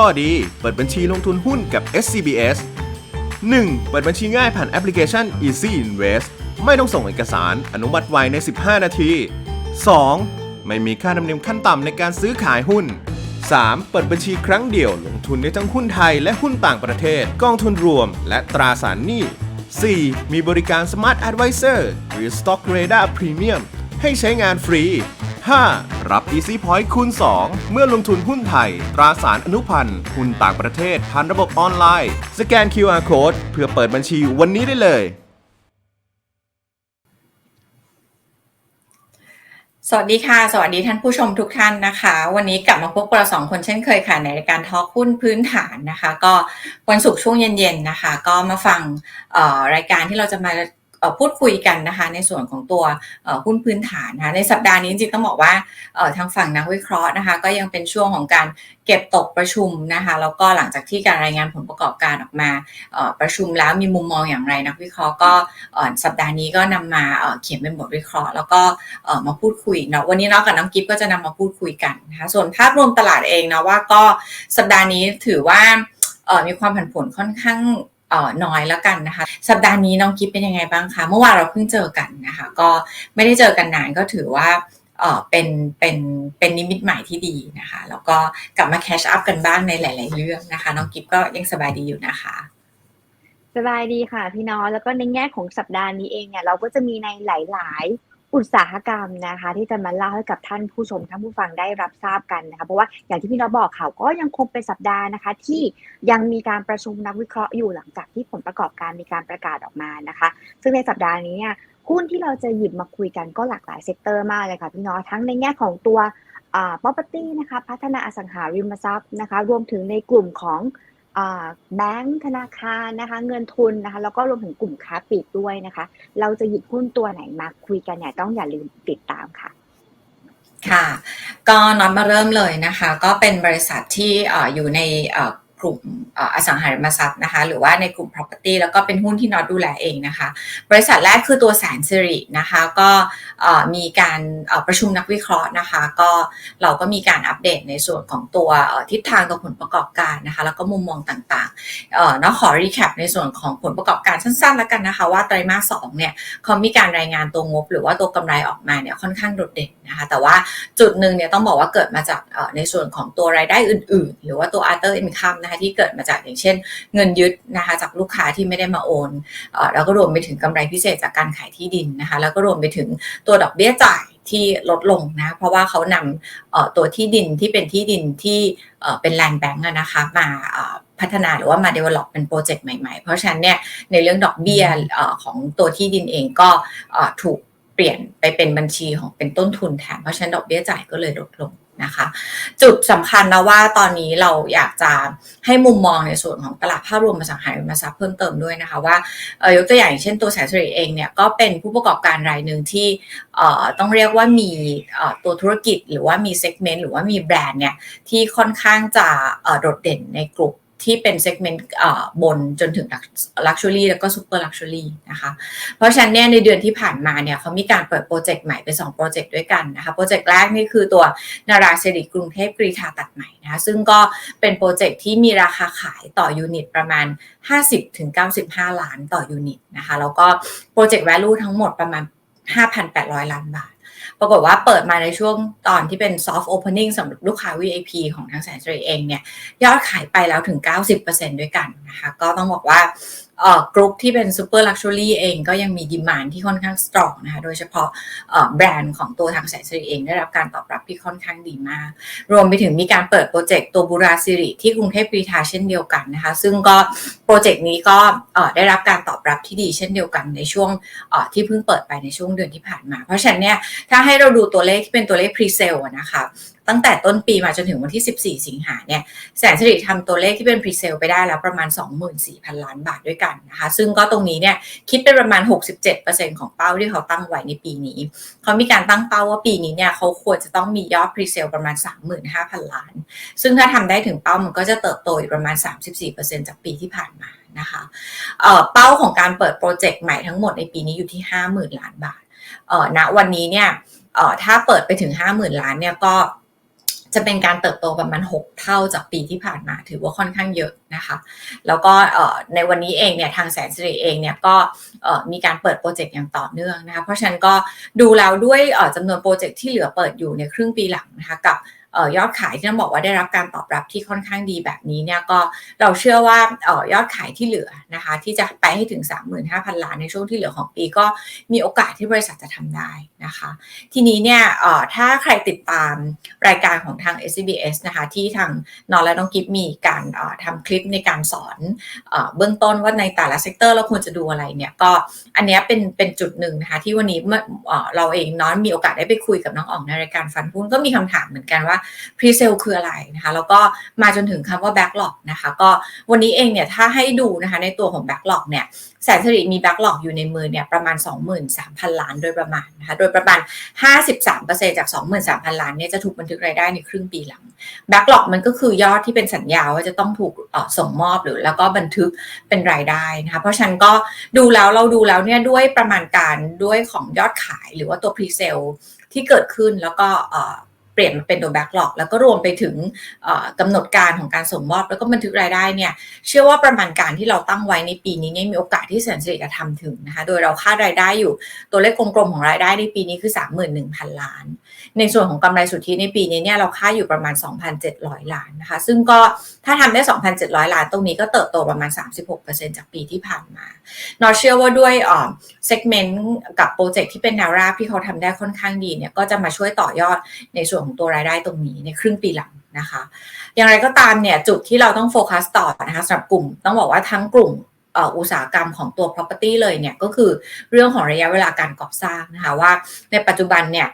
ข้อดี เปิดบัญชีลงทุนหุ้นกับ SCBS 1. เปิดบัญชีง่ายผ่านแอปพลิเคชัน Easy Invest ไม่ต้องส่งเอกสาร อนุมัติไวใน 15 นาที 2. ไม่มีค่าธรรมเนียมขั้นต่ำในการซื้อขายหุ้น 3. เปิดบัญชีครั้งเดียวลงทุนในทั้งหุ้นไทยและหุ้นต่างประเทศ กองทุนรวม และตราสารหนี้ 4. มีบริการ Smart Advisor หรือ Stock Radar Premium ให้ใช้งานฟรี 5. รับ Easy Point คูณ 2 เมื่อลงทุนหุ้นไทย ตราสารอนุพันธ์ หุ้นต่างประเทศผ่านระบบออนไลน์ สแกน QR Code เพื่อเปิดบัญชีวันนี้ได้เลย สวัสดีค่ะ สวัสดีท่านผู้ชมทุกท่านนะคะ วันนี้กลับมาพบกับเราสองคนเช่นเคยค่ะในรายการทอล์กหุ้นพื้นฐานนะคะ ก็วันศุกร์ช่วงเย็นๆนะคะ ก็มาฟังรายการที่เราจะมา พูดคุยกันนะคะในส่วนของตัวหุ้นพื้นฐานนะคะในสัปดาห์นี้จริงๆต้องบอกว่าทางฝั่งนักวิเคราะห์นะคะก็ยังเป็นช่วงของการเก็บตกประชุมนะคะแล้วก็หลังจากที่การรายงานผลประกอบการออกมาประชุมแล้วมีมุมมองอย่างไรนักวิเคราะห์ก็สัปดาห์นี้ก็นำมาเขียนเป็นบทวิเคราะห์ แล้วก็มาพูดคุยเนาะวันนี้เนาะกับน้องกิฟก็จะนำมาพูดคุยกันนะคะส่วนภาพรวมตลาดเองนะว่าก็สัปดาห์นี้ถือว่ามีความผันผวนค่อนข้าง อ่อน้อยแล้วกันนะคะ สัปดาห์นี้น้องกิฟเป็นยังไงบ้างคะ เมื่อวานเราเพิ่งเจอกันนะคะ ก็ไม่ได้เจอกันนานก็ถือว่าเออเป็นเป็นเป็นนิมิตใหม่ที่ดีนะคะ แล้วก็กลับมาแคชอัพกันบ้างในหลาย ๆ เรื่องนะคะ น้องกิฟก็ยังสบายดีอยู่นะคะสบายดีค่ะพี่น้องแล้วก็ในแง่ของสัปดาห์นี้เองเนี่ยเราก็จะมีในหลาย ๆ อุตสาหกรรมนะคะ ที่จะมาเล่าให้กับท่านผู้ชมท่านผู้ฟังได้รับทราบกันนะคะเพราะว่าอย่างที่พี่นอบอกข่าวก็ยังคงเป็นสัปดาห์นะคะ ที่ยังมีการประชุมนักวิเคราะห์อยู่หลังจากที่ผลประกอบการมีการประกาศออกมานะคะ ซึ่งในสัปดาห์นี้เนี่ยหุ้นที่เราจะหยิบมาคุยกันก็หลากหลายเซกเตอร์มากเลยค่ะพี่น้อทั้งในแง่ของตัวอ่า property นะคะพัฒนาอสังหาริมทรัพย์นะคะ รวมถึงในกลุ่มของ แบงก์ธนาคารนะคะเงินทุนนะคะแล้วก็รวมถึงกลุ่มค้าปลีกด้วยนะคะ เราจะหยิบหุ้นตัวไหนมาคุยกันเนี่ยต้องอย่าลืมติดตามค่ะค่ะ ก็น็อนมาเริ่มเลยนะคะ ก็เป็นบริษัทที่อยู่ใน กลุ่มอสังหาริมทรัพย์นะคะ หรือว่าในกลุ่ม property แล้วก็เป็นหุ้นที่น็อตดูแลเองนะคะ บริษัทแรกคือตัวแสนสิรินะคะ ก็มีการประชุมนักวิเคราะห์นะคะ ก็เราก็มีการอัปเดตในส่วนของตัวทิศทางตัวผลประกอบการนะคะ แล้วก็มุมมองต่างๆเอ่อเนาะขอรีแคปในส่วนของผลประกอบการสั้นๆ แล้วกันนะคะ ว่าไตรมาสสองเนี่ยเขามีการรายงานตัวงบ หรือว่าตัวกำไรออกมาเนี่ยค่อนข้างโดดเด่นนะคะ แต่ว่าจุดหนึ่งเนี่ยต้องบอกว่าเกิดมาจากในส่วนของตัวรายได้อื่น ๆ หรือว่าตัว other income นะคะที่เกิดมาจากอย่างเช่น เงินยึดนะคะจากลูกค้าที่ไม่ได้มาโอนเอ่อแล้วก็รวมไปถึงกำไรพิเศษจากการขายที่ดินนะคะแล้วก็รวมไปถึงตัวดอกเบี้ยจ่ายที่ลดลงนะ เพราะว่าเขานำตัวที่ดินที่เป็นที่ดินที่เป็นแลนด์แบงก์นะคะมาพัฒนาหรือว่ามา develop เป็นโปรเจกต์ใหม่ๆ เพราะฉะนั้นเนี่ยในเรื่องดอกเบี้ยของตัวที่ดินเองก็ถูกเปลี่ยนไปเป็นบัญชีของเป็นต้นทุนแทนเพราะฉะนั้นดอกเบี้ยจ่ายก็เลยลดลง นะคะ จุดสำคัญนะว่าตอนนี้เราอยากจะให้มุมมองในส่วนของตลาดภาพรวมอสังหาริมทรัพย์เพิ่มเติมด้วยนะคะว่า ยกตัวอย่างเช่นตัวแสนสิริเองเนี่ยก็เป็นผู้ประกอบการรายหนึ่งที่ต้องเรียกว่ามีตัวธุรกิจหรือว่ามีเซกเมนต์หรือว่ามีแบรนด์เนี่ยที่ค่อนข้างจะโดดเด่นในกลุ่ม ที่เป็นเซกเมนต์บนจนถึงลักชัวรี่แล้วก็ซูเปอร์ลักชัวรี่นะคะ เพราะฉะนั้นเนี่ยในเดือนที่ผ่านมาเนี่ยเขามีการเปิดโปรเจกต์ใหม่ไป2โปรเจกต์ด้วยกันนะคะ โปรเจกต์แรกนี่คือตัวนาราสิริกรุงเทพกรีฑาตัดใหม่นะคะ ซึ่งก็เป็นโปรเจกต์ที่มีราคาขายต่อยูนิตประมาณ 50-95 ล้านต่อยูนิตนะคะ แล้วก็โปรเจกต์ value ทั้งหมดประมาณ 5,800 ล้านบาท ปรากฏว่าเปิดมาในช่วงตอนที่เป็น soft opening สำหรับลูกค้า VIP ของทางแสนสิริเองเนี่ยยอดขายไปแล้วถึง 90%ด้วยกันนะคะก็ต้องบอกว่า กรุ๊ปที่เป็น super luxury เองก็ยังมีดีมานที่ค่อนข้าง strong นะคะ โดยเฉพาะแบรนด์ของตัวทางแสนสิริเองได้รับการตอบรับที่ค่อนข้างดีมาก รวมไปถึงมีการเปิดโปรเจกต์ตัวบุราสิริที่กรุงเทพกรีฑาเช่นเดียวกันนะคะ ซึ่งก็โปรเจกต์นี้ก็ได้รับการตอบรับที่ดีเช่นเดียวกันในช่วงที่เพิ่งเปิดไปในช่วงเดือนที่ผ่านมา เพราะฉะนั้นเนี่ยถ้าให้เราดูตัวเลขที่เป็นตัวเลข pre-sale อะนะคะ ตั้งแต่ต้นปีมาจนถึงวันที่ 14 สิงหาเนี่ยแสนสิริทำตัวเลขที่เป็น pre-sale ไปได้แล้วประมาณ 24,000 ล้านบาทด้วยกันนะคะ ซึ่งก็ตรงนี้เนี่ยคิดเป็นประมาณ 67%ของเป้าที่เขาตั้งไว้ในปีนี้ เขามีการตั้งเป้าว่าปีนี้เนี่ยเขาควรจะต้องมียอด pre-sale ประมาณ 35,000 ล้าน ซึ่งถ้าทำได้ถึงเป้ามันก็จะเติบโตอีกประมาณ 34%จากปีที่ผ่านมานะคะเเป้าของการเปิดโปรเจกต์ใหม่ทั้งหมดในปีนี้อยู่ที่ 50,000 ล้านบาทเอ่อณวันนี้เนี่ยถ้าเปิดไปถึง 50,000 ล้านเนี่ยก็ จะเป็นการเติบโตประมาณ 6 เท่าจากปีที่ผ่านมา ถือว่าค่อนข้างเยอะนะคะ แล้วก็ในวันนี้เองเนี่ยทางแสนสิริเองเนี่ยก็มีการเปิดโปรเจกต์อย่างต่อเนื่องนะคะ เพราะฉะนั้นก็ดูแล้วด้วยจำนวนโปรเจกต์ที่เหลือเปิดอยู่ในครึ่งปีหลังนะคะกับ ยอดขายที่ต้องบอกว่าได้รับการตอบรับที่ค่อนข้างดีแบบนี้เนี่ยก็เราเชื่อว่าออยอดขายที่เหลือนะคะที่จะไปให้ถึง 35,000 ล้านในช่วงที่เหลือของปีก็มีโอกาสที่บริษัทจะทำได้นะคะ ทีนี้เนี่ยออถ้าใครติดตามรายการของทาง SBS นะคะที่ทางนอนและน้องกิฟมีการออทำคลิปในการสอนเออบื้องต้นว่าในแต่ละเซกเตอร์เราควรจะดูอะไรเนี่ยก็อันนี้เป็นเป็นจุดหนึ่งนะคะที่วันนี้เออเราเองน้อนมีโอกาสได้ไปคุยกับน้องอ๋องในรายการฟันพุนก็มีคำถามเหมือนกันว่า pre sale คืออะไรนะคะ แล้วก็มาจนถึงคำว่า backlog นะคะ ก็วันนี้เองเนี่ยถ้าให้ดูนะคะในตัวของ backlog เนี่ยแสนสิริมี backlog อยู่ในมือเนี่ยประมาณ 23,000 ล้านโดยประมาณนะคะ โดยประมาณ 53%จาก 23,000 ล้านเนี่ยจะถูกบันทึกรายได้ในครึ่งปีหลัง backlog มันก็คือยอดที่เป็นสัญญาว่าจะต้องถูกส่งมอบหรือแล้วก็บันทึกเป็นรายได้นะคะ เพราะฉะนั้นก็ดูแล้วเราดูแล้วเนี่ยด้วยประมาณการด้วยของยอดขายหรือว่าตัว pre sale ที่เกิดขึ้นแล้วก็ เปลี่ยนมาเป็นตัว backlog แล้วก็รวมไปถึงเอ่อกำหนดการของการส่งมอบ แล้วก็บันทึกรายได้เนี่ยเชื่อว่าประมาณการที่เราตั้งไว้ในปีนี้เนี่ยมีโอกาสที่แสนสิริจะทำถึงนะคะโดยเราคาดรายได้อยู่ตัวเลขกลมๆของรายได้ในปีนี้คือ 31,000 ล้าน ในส่วนของกำไรสุทธิในปีนี้เนี่ยเราค่าดอยู่ประมาณ 2,700 ล้านนะคะซึ่งก็ถ้าทำได้ 2,700 ล้านตรงนี้ก็เติบโตประมาณ 36%จากปีที่ผ่านมานอเชื่อว่าด้วยเอ่อ segment กับโปรเจกต์ที่เป็นแนวราบที่เขาทำได้ค่อนข้างดีเนี่ยก็จะมาช่วยต่อยอดในส่วนของตัวรายได้ตรงนี้ในครึ่งปีหลังนะคะ อย่างไรก็ตามเนี่ยจุดที่เราต้องโฟกัสต่อนะคะสำหรับกลุ่ม ต้องบอกว่าทั้งกลุ่มอุตสาหกรรมของตัว property เลยเนี่ยก็คือเรื่องของระยะเวลาการก่อสร้างนะคะว่าในปัจจุบันเนี่ย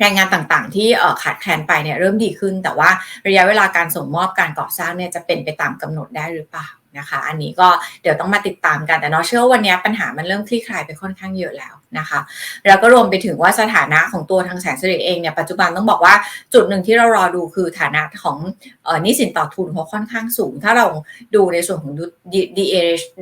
แรงงานต่างๆ ที่ขาดแคลนไปเนี่ยเริ่มดีขึ้น แต่ว่าระยะเวลาการส่งมอบการก่อสร้างเนี่ยจะเป็นไปตามกำหนดได้หรือเปล่านะคะ อันนี้ก็เดี๋ยวต้องมาติดตามกันแต่เนาะเชื่อว่าวันนี้ปัญหามันเริ่มคลี่คลายไปค่อนข้างเยอะแล้ว นะคะ แล้วก็รวมไปถึงว่าสถานะของตัวทางแสนสิริเองเนี่ยปัจจุบันต้องบอกว่าจุดหนึ่งที่เรารอดูคือฐานะของออนี้สินต่อทุนเขาค่อนข้างสูง ถ้าเราดูในส่วนของ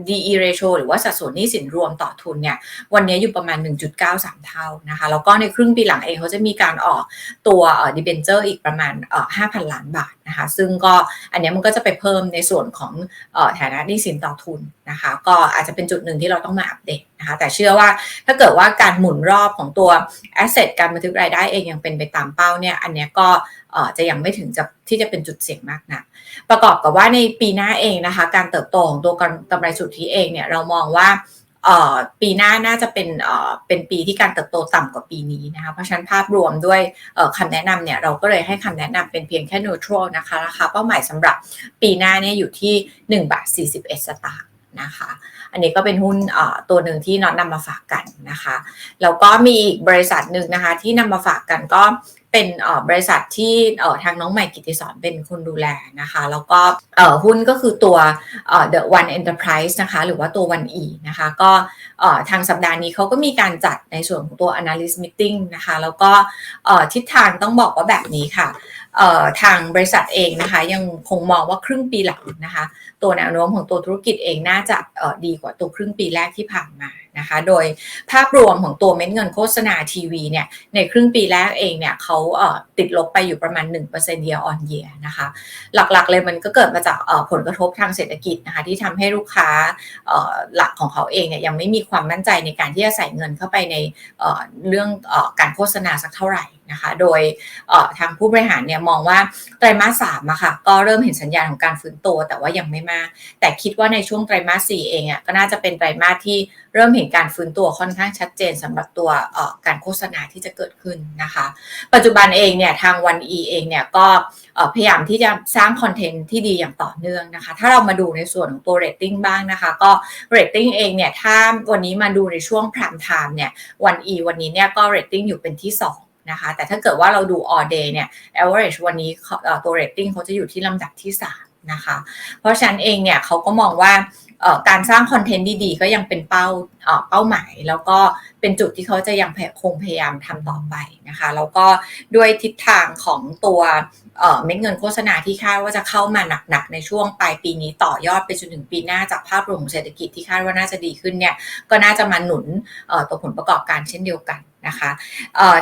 DE ratio หรือว่าสัดส่วนนี้สินรวมต่อทุนเนี่ยวันนี้อยู่ประมาณ 1.93 เท่านะคะแล้วก็ในครึ่งปีหลังเองเขาจะมีการออกตัวเอ่อ debenture อีกประมาณ 5,000 ล้านบาท นะคะ ซึ่งก็อันนี้มันก็จะไปเพิ่มในส่วนของฐานะหนี้สินต่อทุนนะคะ ก็อาจจะเป็นจุดหนึ่งที่เราต้องมาอัปเดตนะคะ แต่เชื่อว่าถ้าเกิดว่าการหมุนรอบของตัว asset การบันทึกรายได้เองยังเป็นไปตามเป้าเนี่ย อันนี้ก็จะยังไม่ถึงจะที่จะเป็นจุดเสี่ยงมากนะประกอบกับว่าในปีหน้าเองนะคะ การเติบโตของตัวกำไรสุทธิเองเนี่ยเรามองว่า ปีหน้าน่าจะเป็นเป็นปีที่การเติบโตต่ำกว่าปีนี้นะคะเพราะฉะนั้นภาพรวมด้วยคำแนะนำเนี่ยเราก็เลยให้คำแนะนำเป็นเพียงแค่ neutral นะคะราคาเป้าหมายสำหรับปีหน้าเนี่ยอยู่ที่1บาท41 สตางค์นะคะอันนี้ก็เป็นหุ้นตัวหนึ่งที่น็อตนำมาฝากกันนะคะแล้วก็มีอีกบริษัทหนึ่งนะคะที่นำมาฝากกันก็ เป็นบริษัทที่ทางน้องใหม่กิติสอนเป็นคนดูแลนะคะ แล้วก็หุ้นก็คือตัว The One Enterprise นะคะ หรือว่าตัว One E นะคะ ก็ทางสัปดาห์นี้เขาก็มีการจัดในส่วนของตัว Analyst Meeting นะคะ แล้วก็ทิศทางต้องบอกว่าแบบนี้ค่ะทางบริษัทเองนะคะยังคงมองว่าครึ่งปีหลังนะคะตัวแนวโน้มของตัวธุรกิจเองน่าจะดีกว่าตัวครึ่งปีแรกที่ผ่านมานะคะ โดยภาพรวมของตัวเม็ดเงินโฆษณาทีวีเนี่ยในครึ่งปีแรกเองเนี่ยเขาติดลบไปอยู่ประมาณ 1% year on year นะคะ หลักๆเลยมันก็เกิดมาจากผลกระทบทางเศรษฐกิจนะคะที่ทำให้ลูกค้าหลักของเขาเองเนี่ยยังไม่มีความมั่นใจในการที่จะใส่เงินเข้าไปในเรื่องอการโฆษณาสักเท่าไหร่นะคะ โดยทางผู้บริหารเนี่ยมองว่าไตรมาสสามอะค่ะก็เริ่มเห็นสัญญาณของการฟื้นตัวแต่ว่ายังไม่มา แต่คิดว่าในช่วงไตรมาส4เองอะก็น่าจะเป็นไตรมาสที่เริ่มเห็นการฟื้นตัวค่อนข้างชัดเจนสำหรับตัวการโฆษณาที่จะเกิดขึ้นนะคะ ปัจจุบันเองเนี่ยทางวันอีเองเนี่ยก็พยายามที่จะสร้างคอนเทนต์ที่ดีอย่างต่อเนื่องนะคะ ถ้าเรามาดูในส่วนของตัวเรตติ้งบ้างนะคะ ก็เรตติ้งเองเนี่ยถ้าวันนี้มาดูในช่วงพรามไทม์เนี่ยวันอีวันนี้เนี่ยก็เรตติ้งอยู่เป็นที่ 2นะคะแต่ถ้าเกิดว่าเราดู all day เนี่ย average วันนี้เขาเอ่อตัว rating เขาจะอยู่ที่ลำดับที่ 3 นะคะ เพราะฉะนั้นเองเนี่ยเขาก็มองว่าการสร้างคอนเทนต์ดีๆ ก็ยังเป็นเป้าเป้าหมาย แล้วก็เป็นจุดที่เขาจะยังคงพยายามทำต่อไปนะคะ แล้วก็ด้วยทิศทางของตัวเม็ดเงินโฆษณาที่คาดว่าจะเข้ามาหนักๆ ในช่วงปลายปีนี้ต่อยอดไปจนถึงปีหน้าจากภาพรวมของเศรษฐกิจที่คาดว่าน่าจะดีขึ้นเนี่ยก็น่าจะมาหนุนตัวผลประกอบการเช่นเดียวกัน นะคะ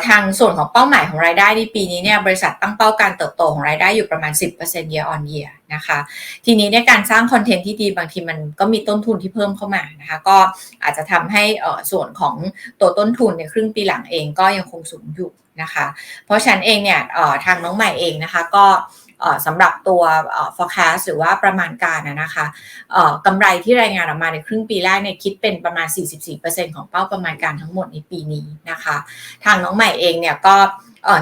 ทางส่วนของเป้าหมายของรายได้ในปีนี้เนี่ยบริษัทตั้งเป้าการเติบโตของรายได้อยู่ประมาณ 10% year on year นะคะทีนี้เนี่ยการสร้างคอนเทนต์ที่ดีบางทีมันก็มีต้นทุนที่เพิ่มเข้ามานะคะก็อาจจะทำให้ส่วนของตัวต้นทุนในครึ่งปีหลังเองก็ยังคงสูงอยู่ นะคะ เพราะฉันเองเนี่ยทางน้องใหม่เองนะคะก็สำหรับตัว forecast หรือว่าประมาณการนะนะคะกำไรที่รายงานออกมาในครึ่งปีแรกเนี่ยคิดเป็นประมาณ 44%ของเป้าประมาณการทั้งหมดในปีนี้นะคะ ทางน้องใหม่เองเนี่ยก็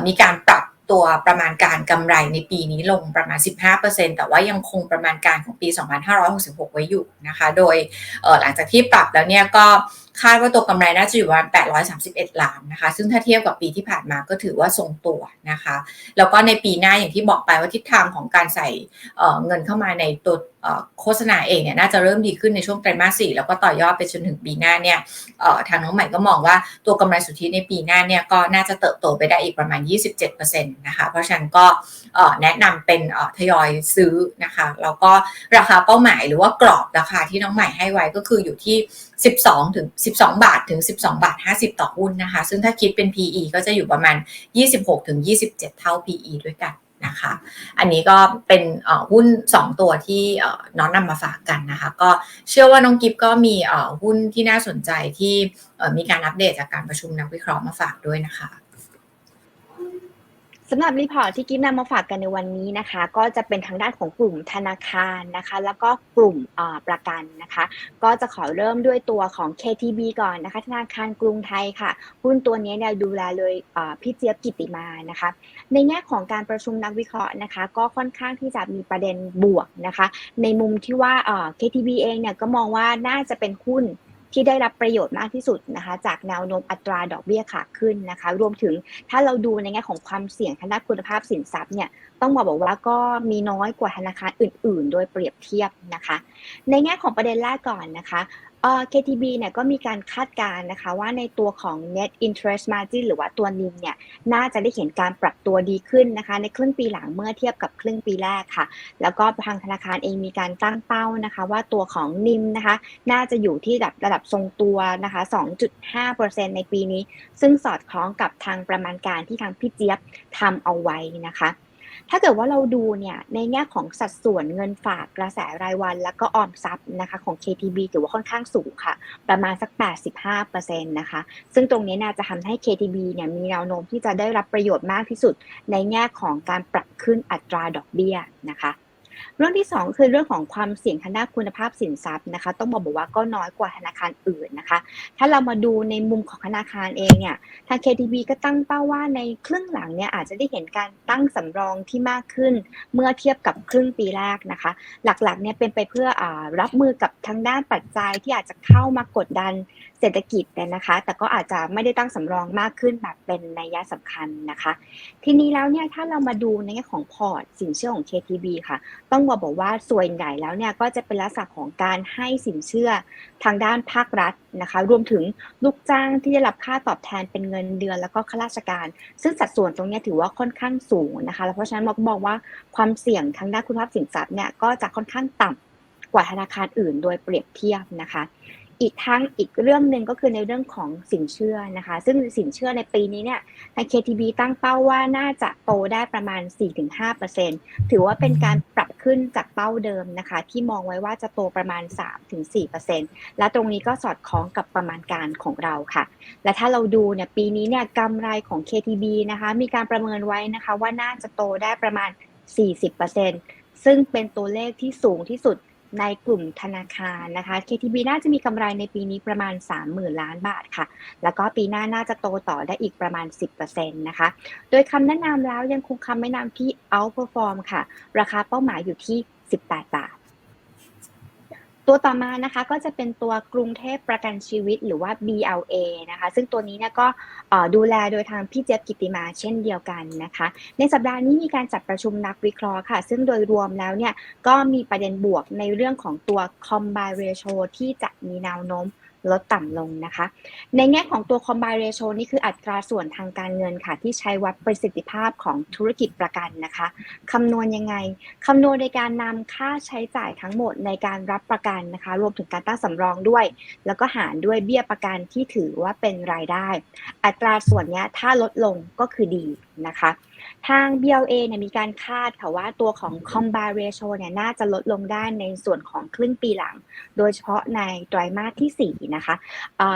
มีการปรับตัวประมาณการกำไรในปีนี้ลงประมาณ 15%แต่ว่ายังคงประมาณการของปี 2566 ไว้อยู่นะคะ โดยหลังจากที่ปรับแล้วเนี่ยก็ คาดว่าตัวกำไรน่าจะอยู่ประมาณ 831 ล้านนะคะ ซึ่งถ้าเทียบกับปีที่ผ่านมาก็ถือว่าทรงตัวนะคะ แล้วก็ในปีหน้าอย่างที่บอกไปว่าทิศทางของการใส่เเงินเข้ามาในตัวโฆษณาเองเนี่ยน่าจะเริ่มดีขึ้นในช่วงไตรมาสสี่แล้วก็ต่อยอดไปจนถึงปีหน้าเนี่ยทางน้องใหม่ก็มองว่าตัวกำไรสุทธิในปีหน้าเนี่ยก็น่าจะเติบโตไปได้อีกประมาณ 27%นะคะ เพราะฉะนั้นก็แนะนำเป็นทยอยซื้อนะคะ แล้วก็ราคาเป้าหมายหรือว่ากรอบราคาที่น้องใหม่ให้ไว้ก็คืออยู่ที่ 12 ถึง 12 บาทถึง 12 บาท 50 ต่อหุ้นนะคะ ซึ่งถ้าคิดเป็น PE ก็จะอยู่ประมาณ 26 ถึง 27 เท่า PE ด้วยกันนะคะ อันนี้ก็เป็นหุ้น 2 ตัวที่น้องนำมาฝากกันนะคะ ก็เชื่อว่าน้องกิฟก็มีหุ้นที่น่าสนใจที่มีการอัปเดตจากการประชุมนักวิเคราะห์มาฝากด้วยนะคะ สำหรับรีพอร์ตที่กิฟนำมาฝากกันในวันนี้นะคะ ก็จะเป็นทางด้านของกลุ่มธนาคารนะคะ แล้วก็กลุ่มประกันนะคะ ก็จะขอเริ่มด้วยตัวของ KTB ก่อนนะคะ ธนาคารกรุงไทยค่ะหุ้นตัวนี้เนี่ยดูแลเลยพี่เจี๊ยบกิติมานะคะ ในแง่ของการประชุมนักวิเคราะห์นะคะ ก็ค่อนข้างที่จะมีประเด็นบวกนะคะ ในมุมที่ว่าเอ่อ KTB เองเนี่ยก็มองว่าน่าจะเป็นหุ้น ที่ได้รับประโยชน์มากที่สุดนะคะ จากแนวโน้มอัตราดอกเบี้ยขาขึ้นนะคะ รวมถึงถ้าเราดูในแง่ของความเสี่ยงทางด้านคุณภาพสินทรัพย์เนี่ยต้องบอกบอกว่าก็มีน้อยกว่าธนาคารอื่น ๆ โดยเปรียบเทียบนะคะ ในแง่ของประเด็นแรกก่อนนะคะ KTB เนี่ยก็มีการคาดการณ์นะคะว่าในตัวของ net interest margin หรือว่าตัวนิมเนี่ยน่าจะได้เห็นการปรับตัวดีขึ้นนะคะในครึ่งปีหลังเมื่อเทียบกับครึ่งปีแรกค่ะ แล้วก็ทางธนาคารเองมีการตั้งเป้านะคะว่าตัวของนิมนะคะน่าจะอยู่ที่ระดับระดับทรงตัวนะคะ 2.5%ในปีนี้ ซึ่งสอดคล้องกับทางประมาณการที่ทางพี่เจี๊ยบทำเอาไว้นะคะ ถ้าเกิดว่าเราดูเนี่ยในแง่ของสัดส่วนเงินฝากกระแสรายวัน แล้วก็ออมทรัพย์นะคะของ KTB ถือว่าค่อนข้างสูงค่ะ ประมาณสัก 85%นะคะ ซึ่งตรงนี้น่าจะทำให้ KTB เนี่ยมีแนวโน้มที่จะได้รับประโยชน์มากที่สุด ในแง่ของการปรับขึ้นอัตราดอกเบี้ยนะคะ เรื่องที่ 2 คือเรื่องของความเสี่ยงทางด้านคุณภาพสินทรัพย์นะคะ ต้องบอกบอกว่าก็น้อยกว่าธนาคารอื่นนะคะ ถ้าเรามาดูในมุมของธนาคารเองเนี่ยทาง KTB ก็ตั้งเป้าว่าในครึ่งหลังเนี่ยอาจจะได้เห็นการตั้งสำรองที่มากขึ้น เมื่อเทียบกับครึ่งปีแรกนะคะ หลักๆเนี่ยเป็นไปเพื่ออรับมือกับทางด้านปัจจัยที่อาจจะเข้ามากดดัน เศรษฐกิจเนี่ยนะคะ แต่ก็อาจจะไม่ได้ตั้งสำรองมากขึ้นแบบเป็นนัยะสำคัญนะคะ ทีนี้แล้วเนี่ยถ้าเรามาดูในแง่ของพอร์ตสินเชื่อของ KTB ค่ะ ต้องบอกบอกว่าส่วนใหญ่แล้วเนี่ยก็จะเป็นลักษณะของการให้สินเชื่อทางด้านภาครัฐนะคะ รวมถึงลูกจ้างที่ได้รับค่าตอบแทนเป็นเงินเดือน แล้วก็ข้าราชการ ซึ่งสัดส่วนตรงนี้ถือว่าค่อนข้างสูงนะคะแล้วเพราะฉะนั้นเราก็มองว่าความเสี่ยงทางด้านคุณภาพสินทรัพย์เนี่ยก็จะค่อนข้างต่ำกว่าธนาคารอื่นโดยเปรียบเทียบนะคะ อีกทั้งอีกเรื่องหนึ่งก็คือในเรื่องของสินเชื่อนะคะ ซึ่งสินเชื่อในปีนี้เนี่ยทาง KTB ตั้งเป้าว่าน่าจะโตได้ประมาณ 4-5%ถือว่าเป็นการปรับขึ้นจากเป้าเดิมนะคะ ที่มองไว้ว่าจะโตประมาณ 3-4%และตรงนี้ก็สอดคล้องกับประมาณการของเราค่ะ และถ้าเราดูเนี่ยปีนี้เนี่ยกำไรของ KTB นะคะ มีการประเมินไว้นะคะว่าน่าจะโตได้ประมาณ 40%ซึ่งเป็นตัวเลขที่สูงที่สุด ในกลุ่มธนาคารนะคะ KTB น่าจะมีกำไรในปีนี้ประมาณ 30,000 ล้านบาทค่ะ แล้วก็ปีหน้าน่าจะโตต่อได้อีกประมาณ 10%นะคะ โดยคำแนะนำแล้วยังคงคำแนะนำที่ outperform ค่ะ ราคาเป้าหมายอยู่ที่ 18 บาท ตัวต่อมานะคะก็จะเป็นตัวกรุงเทพประกันชีวิตหรือว่า BLA นะคะ ซึ่งตัวนี้เนี่ยก็ดูแลโดยทางพี่เจี๊ยบกิติมาเช่นเดียวกันนะคะ ในสัปดาห์นี้มีการจัดประชุมนักวิเคราะห์ค่ะ ซึ่งโดยรวมแล้วเนี่ยก็มีประเด็นบวกในเรื่องของตัว combine ratio ที่จะมีแนวโน้ม ลดต่ำลงนะคะ ในแง่ของตัว combine ratio นี่คืออัตราส่วนทางการเงินค่ะ ที่ใช้วัดประสิทธิภาพของธุรกิจประกันนะคะคำนวณยังไงคำนวณในการนำค่าใช้จ่ายทั้งหมดในการรับประกันนะคะ รวมถึงการตั้งสำรองด้วย แล้วก็หารด้วยเบี้ยประกันที่ถือว่าเป็นรายได้ อัตราส่วนนี้ถ้าลดลงก็คือดีนะคะ ทาง BLA เนี่ยมีการคาดค่ะว่าตัวของ combine ratio เนี่ยน่าจะลดลงได้ในส่วนของครึ่งปีหลัง โดยเฉพาะในไตรมาสที่ 4 นะคะ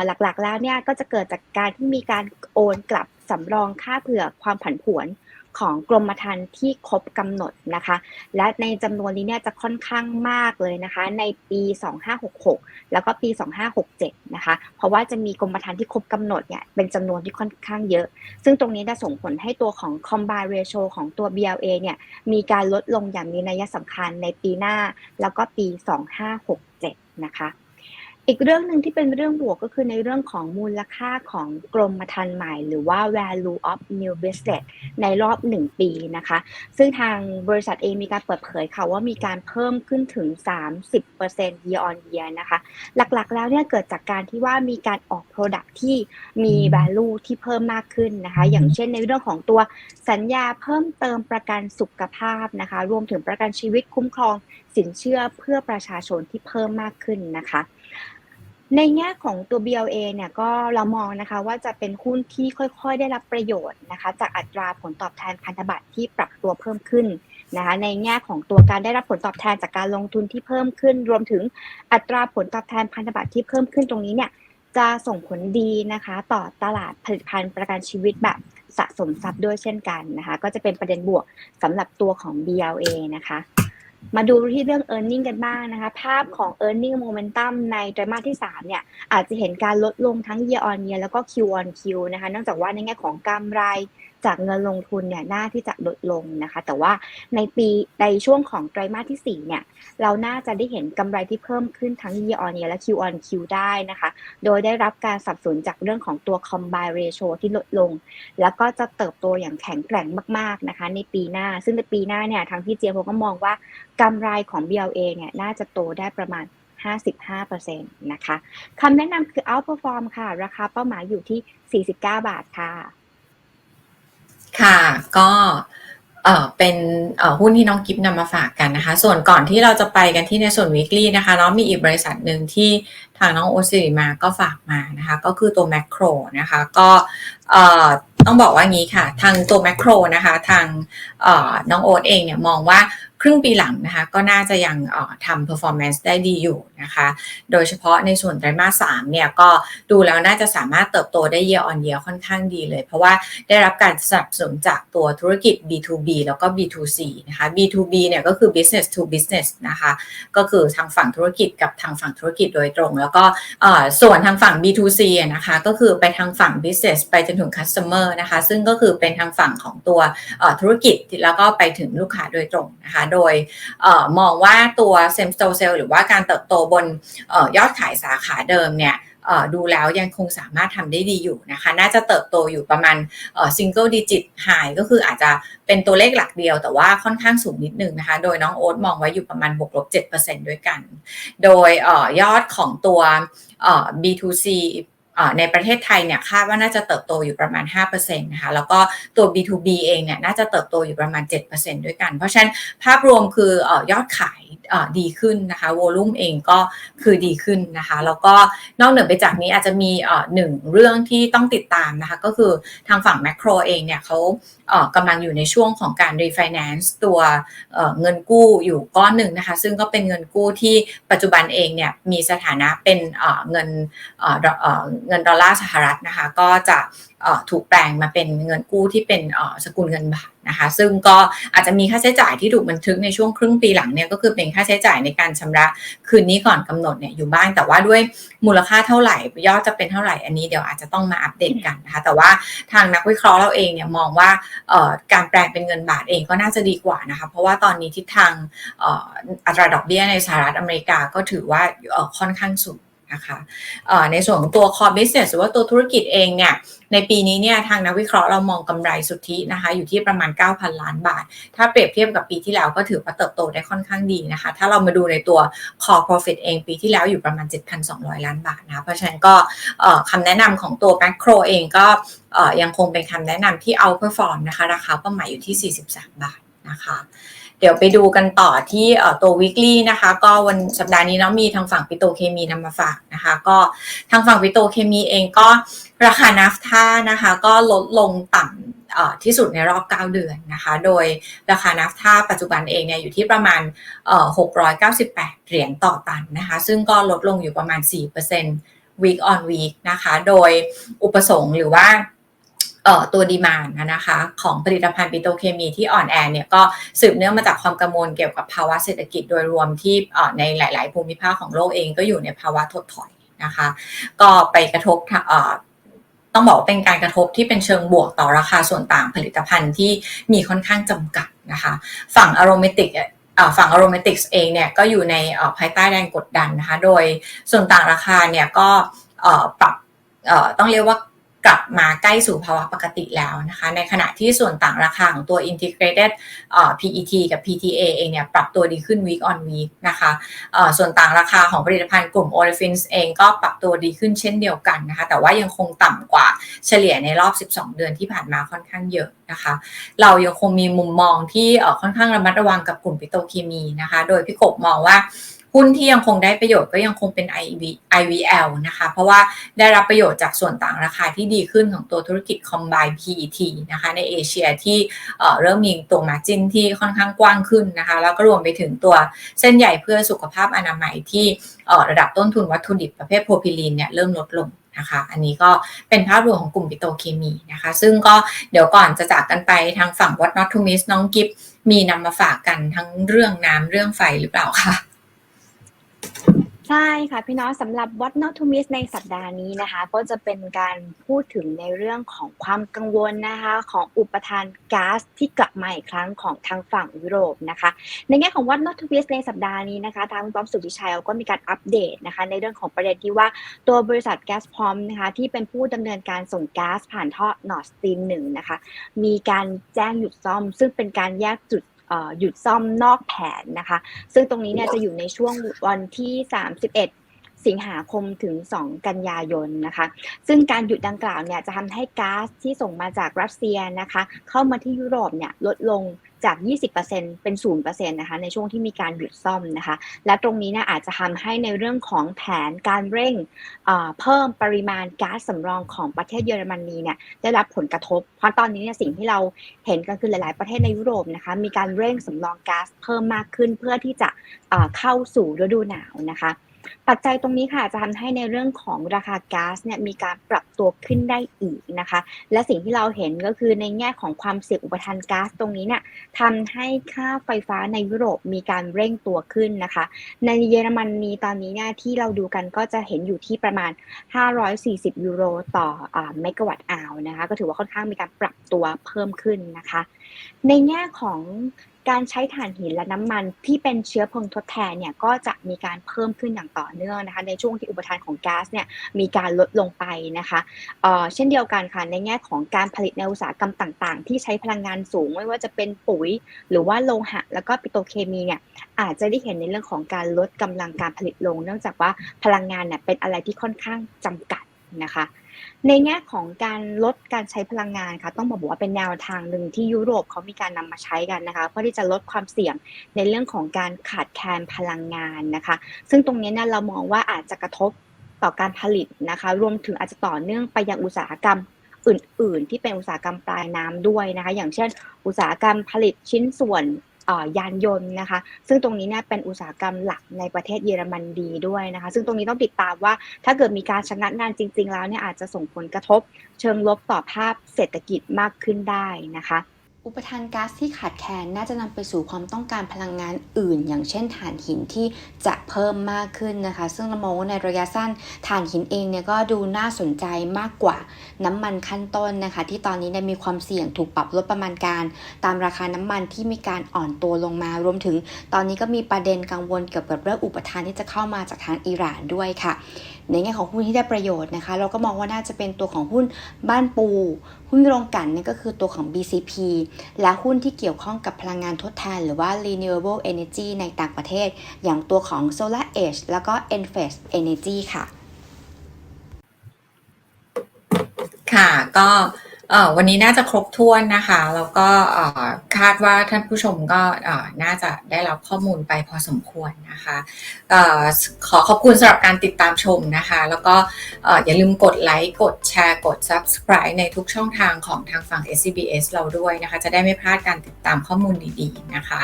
หลักๆแล้วเนี่ยก็จะเกิดจากการที่มีการโอนกลับสำรองค่าเผื่อความผันผวน ของกรมธรรม์ที่ครบกำหนดนะคะ และในจำนวนนี้เนี่ยจะค่อนข้างมากเลยนะคะ ในปี 2566 แล้วก็ปี 2567 นะคะ เพราะว่าจะมีกรมธรรม์ที่ครบกำหนดเนี่ยเป็นจำนวนที่ค่อนข้างเยอะ ซึ่งตรงนี้จะส่งผลให้ตัวของ combine ratio ของตัว BLA เนี่ยมีการลดลงอย่างมีนัยสำคัญในปีหน้า แล้วก็ปี 2567 นะคะ อีกเรื่องหนึ่งที่เป็นเรื่องบวกก็คือในเรื่องของมูลค่าของกรมธรรม์ใหม่ หรือว่า value of new business ในรอบ 1 ปีนะคะ ซึ่งทางบริษัทเองมีการเปิดเผยค่ะว่ามีการเพิ่มขึ้นถึง 30% year on year นะคะ หลักๆแล้วเนี่ยเกิดจากการที่ว่ามีการออก Product ที่มี value ที่เพิ่มมากขึ้นนะคะ อย่างเช่นในเรื่องของตัวสัญญาเพิ่มเติมประกันสุขภาพนะคะ รวมถึงประกันชีวิตคุ้มครองสินเชื่อเพื่อประชาชนที่เพิ่มมากขึ้นนะคะ ในแง่ของตัว BLA เนี่ยก็เรามองนะคะว่าจะเป็นหุ้นที่ค่อยๆ ได้รับประโยชน์นะคะ จากอัตราผลตอบแทนพันธบัตรที่ปรับตัวเพิ่มขึ้นนะคะ ในแง่ของตัวการได้รับผลตอบแทนจากการลงทุนที่เพิ่มขึ้น รวมถึงอัตราผลตอบแทนพันธบัตรที่เพิ่มขึ้นตรงนี้เนี่ยจะส่งผลดีนะคะ ต่อตลาดผลิตภัณฑ์ประกันชีวิตแบบสะสมทรัพย์ด้วยเช่นกันนะคะ ก็จะเป็นประเด็นบวกสำหรับตัวของ BLA นะคะ มาดูที่เรื่อง e a r n i n g กันบ้างนะคะ ภาพของ e a r n i n g momentum ในไตรมาสที่ 3 เนี่ย อาจจะเห็นการลดลงทั้ง year on year แล้วก็ Q on Q นะคะเนื่องจากว่าในแง่ของกำไรจากเงินลงทุนเนี่ยน่าที่จะลดลงนะคะ แต่ว่าในปีในช่วงของไตรมาสที่4เนี่ยเราน่าจะได้เห็นกำไรที่เพิ่มขึ้นทั้ง year on year และ Q on Q ได้นะคะ โดยได้รับการสับสนุนจากเรื่องของตัว combine ratio ที่ลดลง แล้วก็จะเติบโตอย่างแข็งแกร่งมากๆนะคะ ในปีหน้า ซึ่งในปีหน้าเนี่ยทางพี่เจียมก็มองว่ากำไรของ BLA เนี่ยน่าจะโตได้ประมาณ55%นะคะคำแนะนำคือ outperform ค่ะ ราคาเป้าหมายอยู่ที่ 49 บาทค่ะ ค่ะก็เออเป็นเออหุ้นที่น้องกิฟนำมาฝากกันนะคะ ส่วนก่อนที่เราจะไปกันที่ในส่วน weekly นะคะเนาะมีอีกบริษัทหนึ่งที่ทางน้องโอซิริมาก็ฝากมานะคะ ก็คือตัวแมคโครนะคะก็เออต้องบอกว่างี้ค่ะ ทางตัวแมคโครนะคะ ทางเออน้องโอ๊ตเองเนี่ยมองว่า ครึ่งปีหลังนะคะก็น่าจะยังทำ performance ได้ดีอยู่นะคะ โดยเฉพาะในส่วนไตรมาส3เนี่ยก็ดูแล้วน่าจะสามารถเติบโตได้ year on year ค่อนข้างดีเลย เพราะว่าได้รับการสนับสนุนจากตัวธุรกิจ B2B แล้วก็ B2C นะคะ B2B เนี่ยก็คือ business to business นะคะก็คือทางฝั่งธุรกิจกับทางฝั่งธุรกิจโดยตรง แล้วก็ส่วนทางฝั่ง B2C นะคะก็คือไปทางฝั่ง business ไปจนถึง customer นะคะซึ่งก็คือเป็นทางฝั่งของตัวธุรกิจแล้วก็ไปถึงลูกค้าโดยตรงนะคะโดยออมองว่าตัว same store sale หรือว่าการเติบโตบนออยอดขายสาขาเดิมเนี่ยดูแล้วยังคงสามารถทำได้ดีอยู่นะคะ น่าจะเติบโตอยู่ประมาณเอ่อ single digit high ก็คืออาจจะเป็นตัวเลขหลักเดียว แต่ว่าค่อนข้างสูงนิดนึงนะคะ โดยน้องโอ๊ตมองไว้อยู่ประมาณบวกลบ7%ด้วยกัน โดยยอดของตัว B2C ในประเทศไทยเนี่ยคาดว่าน่าจะเติบโตอยู่ประมาณ5%นะคะแล้วก็ตัว B2B เองเนี่ยน่าจะเติบโตอยู่ประมาณ 7%ด้วยกัน เพราะฉะนั้นภาพรวมคืออยอดขายดีขึ้นนะคะวอลุ่มเองก็คือดีขึ้นนะคะแล้วก็นอกเหนือไปจากนี้อาจจะมีหนึ่งเรื่องที่ต้องติดตามนะคะก็คือทางฝั่งแมคโครเองเนี่ยเขากำลังอยู่ในช่วงของการ refinance ตัวเงินกู้อยู่ก้อนหนึ่งนะคะซึ่งก็เป็นเงินกู้ที่ปัจจุบันเองเนี่ยมีสถานะเป็นเงินเงินดอลลาร์สหรัฐนะคะ ก็จะถูกแปลงมาเป็นเงินกู้ที่เป็นสกุลเงินบาทนะคะ ซึ่งก็อาจจะมีค่าใช้จ่ายที่ถูกบันทึกในช่วงครึ่งปีหลังเนี่ยก็คือเป็นค่าใช้จ่ายในการชำระคืนนี้ก่อนกำหนดเนี่ยอยู่บ้างแต่ว่าด้วยมูลค่าเท่าไหร่ยอดจะเป็นเท่าไหร่อันนี้เดี๋ยวอาจจะต้องมาอัปเดตกันนะคะ แต่ว่าทางนักวิเคราะห์เราเองเนี่ยมองว่าการแปลงเป็นเงินบาทเองก็น่าจะดีกว่านะคะเพราะว่าตอนนี้ทิศทางอัตราดอกเบี้ยในสหรัฐอเมริกาก็ถือว่าค่อนข้างสูง นะคะในส่วนของตัว core business หรือว่าตัวธุรกิจเองเนี่ยในปีนี้เนี่ยทางนักวิเคราะห์เรามองกำไรสุทธินะคะอยู่ที่ประมาณ 9,000 ล้านบาท ถ้าเปรียบเทียบกับปีที่แล้วก็ถือว่าเติบโตได้ค่อนข้างดีนะคะ ถ้าเรามาดูในตัว core profit เองปีที่แล้วอยู่ประมาณ 7,200 ล้านบาทนะะเพราะฉะนั้นก็เอ่อคำแนะนำของตัว macro เองก็ยังคงเป็นคำแนะนำที่ outperform นะคะราคาเป้าหมายอยู่ที่ 43 บาทนะคะ เดี๋ยวไปดูกันต่อที่ตัว weekly นะคะ ก็วันสัปดาห์นี้เนาะมีทางฝั่งปิโตเคมีนำมาฝากนะคะ ก็ทางฝั่งปิโตเคมีเองก็ราคานาฟท่านะคะ ก็ลดลงต่ำที่สุดในรอบ 9 เดือนนะคะ โดยราคานาฟท่าปัจจุบันเองเนี่ยอยู่ที่ประมาณ 698 เหรียญต่อตันนะคะ ซึ่งก็ลดลงอยู่ประมาณ 4% week on week นะคะ โดยอุปสงค์หรือว่า ตัวดีมานนะคะของผลิตภัณฑ์ปิโตเคมีที่อ่อนแอเนี่ยก็สืบเนื่องมาจากความกังวลเกี่ยวกับภาวะเศรษฐกิจโดยรวมที่เอ่อในหลาย ๆ ภูมิภาคของโลกเองก็อยู่ในภาวะถดถอยนะคะ ก็ไปกระทบเอ่อต้องบอกว่าเป็นการกระทบที่เป็นเชิงบวกต่อราคาส่วนต่างผลิตภัณฑ์ที่มีค่อนข้างจำกัดนะคะ ฝั่งอ r ร m a t i c เอ่อฝั่ง aromatics เองเนี่ยก็อยู่ในภายใต้แรงกดดันนะคะ โดยส่วนต่างราคาเนี่ยก็ปรับต้องเรียกว่า กลับมาใกล้สู่ภาวะปกติแล้วนะคะ ในขณะที่ส่วนต่างราคาของตัว integrated PET กับ PTA เองเนี่ยปรับตัวดีขึ้น week on week นะคะส่วนต่างราคาของผลิตภัณฑ์กลุ่ม olefins เองก็ปรับตัวดีขึ้นเช่นเดียวกันนะคะ แต่ว่ายังคงต่ำกว่าเฉลี่ยในรอบ 12 เดือนที่ผ่านมาค่อนข้างเยอะนะคะ เรายังคงมีมุมมองที่ค่อนข้างระมัดระวังกับกลุ่มปิโตรเคมีนะคะ โดยพี่กบมองว่า หุ้นที่ยังคงได้ประโยชน์ก็ยังคงเป็น IV IVL นะคะ เพราะว่าได้รับประโยชน์จากส่วนต่างราคาที่ดีขึ้นของตัวธุรกิจ Combine PET นะคะในเอเชียที่เเริ่มมีตัวมาจินที่ค่อนข้างกว้างขึ้นนะคะ แล้วก็รวมไปถึงตัวเส้นใหญ่เพื่อสุขภาพอนามัยที่ระดับต้นทุนวัตถุดิบประเภทโพพิลีนเนี่ยเริ่มลดลงนะคะอันนี้ก็เป็นภาพรวมของกลุ่มปิโตเคมีนะคะ ซึ่งก็เดี๋ยวก่อนจะจากกันไปทางฝั่ง What Not to Miss น้องกิฟมีนำมาฝากกันทั้งเรื่องน้ำเรื่องไฟหรือเปล่าคะ ใช่ค่ะพี่น้องสำหรับ What Not to Miss ในสัปดาห์นี้นะคะ ก็จะเป็นการพูดถึงในเรื่องของความกังวลนะคะของอุปทานก๊าซที่กลับมาอีกครั้งของทางฝั่งยุโรปนะคะ ในแง่ของ What Not to Miss ในสัปดาห์นี้นะคะทางป้อมสุทธิชัยก็มีการอัปเดตนะคะ ในเรื่องของประเด็นที่ว่าตัวบริษัทแก๊สพร้อมนะคะที่เป็นผู้ดำเนินการส่งก๊าซผ่านท่อ Nord Stream 1นะคะมีการแจ้งหยุดซ่อม ซึ่งเป็นการแยกจุด หยุดซ่อมนอกแผนนะคะ ซึ่งตรงนี้เนี่ยจะอยู่ในช่วงวันที่ 31 สิงหาคมถึง 2 กันยายนนะคะ ซึ่งการหยุดดังกล่าวเนี่ยจะทำให้ก๊าซที่ส่งมาจากรัสเซียนะคะ เข้ามาที่ยุโรปเนี่ยลดลงจาก 20%เป็น 0%นะคะในช่วงที่มีการหยุดซ่อมนะคะ และตรงนี้เนี่ยอาจจะทำให้ในเรื่องของแผนการเร่งเพิ่มปริมาณก๊าซสำรองของประเทศเยอรมนีเนี่ยได้รับผลกระทบ เพราะตอนนี้เนี่ยสิ่งที่เราเห็นกันคือหลาย ๆ ประเทศในยุโรปนะคะมีการเร่งสำรองก๊าซเพิ่มมากขึ้นเพื่อที่จะเข้าสู่ฤดูหนาวนะคะ ปัจจัยตรงนี้ค่ะจะทำให้ในเรื่องของราคาก๊าซเนี่ยมีการปรับตัวขึ้นได้อีกนะคะ และสิ่งที่เราเห็นก็คือในแง่ของความเสี่ยงอุปทานก๊าซตรงนี้เนี่ยทำให้ค่าไฟฟ้าในยุโรปมีการเร่งตัวขึ้นนะคะ ในเยอรมนนีตอนนี้เนี่ยที่เราดูกันก็จะเห็นอยู่ที่ประมาณ 540 ยูโรต่ออาเมกะวัตต์อาวนะคะ ก็ถือว่าค่อนข้างมีการปรับตัวเพิ่มขึ้นนะคะ ในแง่ของ การใช้ถ่านหินและน้ำมันที่เป็นเชื้อเพลิงทดแทนเนี่ยก็จะมีการเพิ่มขึ้นอย่างต่อเนื่องนะคะในช่วงที่อุปทานของก๊าซเนี่ยมีการลดลงไปนะคะเออเช่นเดียวกันค่ะในแง่ของการผลิตในอุตสาหกรรมต่างๆ ที่ใช้พลังงานสูงไม่ว่าจะเป็นปุ๋ย หรือว่าโลหะ แล้วก็ปิโตรเคมีเนี่ยอาจจะได้เห็นในเรื่องของการลดกำลังการผลิตลง เนื่องจากว่าพลังงานเนี่ยเป็นอะไรที่ค่อนข้างจำกัด นะคะ ในแง่ของการลดการใช้พลังงานค่ะ ต้องบอกว่าเป็นแนวทางหนึ่งที่ยุโรปเขามีการนำมาใช้กันนะคะ เพื่อที่จะลดความเสี่ยงในเรื่องของการขาดแคลนพลังงานนะคะ ซึ่งตรงนี้เนี่ยเรามองว่าอาจจะกระทบต่อการผลิตนะคะ รวมถึงอาจจะต่อเนื่องไปยังอุตสาหกรรมอื่น ๆ ที่เป็นอุตสาหกรรมปลายน้ำด้วยนะคะ อย่างเช่น อุตสาหกรรมผลิตชิ้นส่วน ยานยนต์นะคะ ซึ่งตรงนี้เนี่ยเป็นอุตสาหกรรมหลักในประเทศเยอรมนดีด้วยนะคะ ซึ่งตรงนี้ต้องติดตามว่าถ้าเกิดมีการชะงักงานจริง ๆ แล้วเนี่ยอาจจะส่งผลกระทบ เชิงลบต่อภาพเศรษฐกิจมากขึ้นได้นะคะ อุปทานก๊าซที่ขาดแคลนน่าจะนำไปสู่ความต้องการพลังงานอื่น อย่างเช่นถ่านหินที่จะเพิ่มมากขึ้นนะคะ ซึ่งเรามองว่าในระยะสั้นถ่านหินเองเนี่ยก็ดูน่าสนใจมากกว่าน้ำมันขั้นต้นนะคะ ที่ตอนนี้เนี่ยมีความเสี่ยงถูกปรับลดประมาณการ ตามราคาน้ำมันที่มีการอ่อนตัวลงมารวมถึง ตอนนี้ก็มีประเด็นกังวลเกี่ยวกับเรื่องอุปทานที่จะเข้ามาจากทางอิหร่านด้วยค่ะ ในแง่ของหุ้นที่ได้ประโยชน์นะคะ เราก็มองว่าน่าจะเป็นตัวของหุ้นบ้านปู หุ้นโรงกันนี่ก็คือตัวของ BCP และหุ้นที่เกี่ยวข้องกับพลังงานทดแทน หรือว่า renewable energy ในต่างประเทศ อย่างตัวของ Solar Edge แล้วก็ Enphase Energy ค่ะ ค่ะก็วันนี้น่าจะครบถ้วนนะคะ แล้วก็คาดว่าท่านผู้ชมก็น่าจะได้รับข้อมูลไปพอสมควรนะคะออขอขอบคุณสำหรับการติดตามชมนะคะ แล้วก็เอ่อย่าลืมกดไลค์กดแชร์กด Subscribe ในทุกช่องทางของทางฝั่ง SCBS เราด้วยนะคะ จะได้ไม่พลาดการติดตามข้อมูลดีๆนะคะ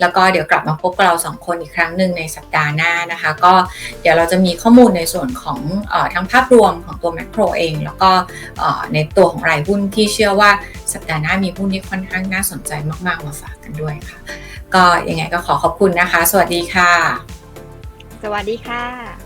แล้วก็เดี๋ยวกลับมาพบกับเราสองคนอีกครั้งหนึ่งในสัปดาห์หน้านะคะ ก็เดี๋ยวเราจะมีข้อมูลในส่วนของออทั้งภาพรวมของตัวแมคโครเอง แล้วก็ออในตัวของรายหุ้นที่เชื่อว่าสัปดาห์หน้ามีหุ้นที่ค่อนข้างน่าสนใจมากๆมาฝากกันด้วยค่ะ ก็ยังไงก็ขอขอบคุณนะคะ สวัสดีค่ะ สวัสดีค่ะ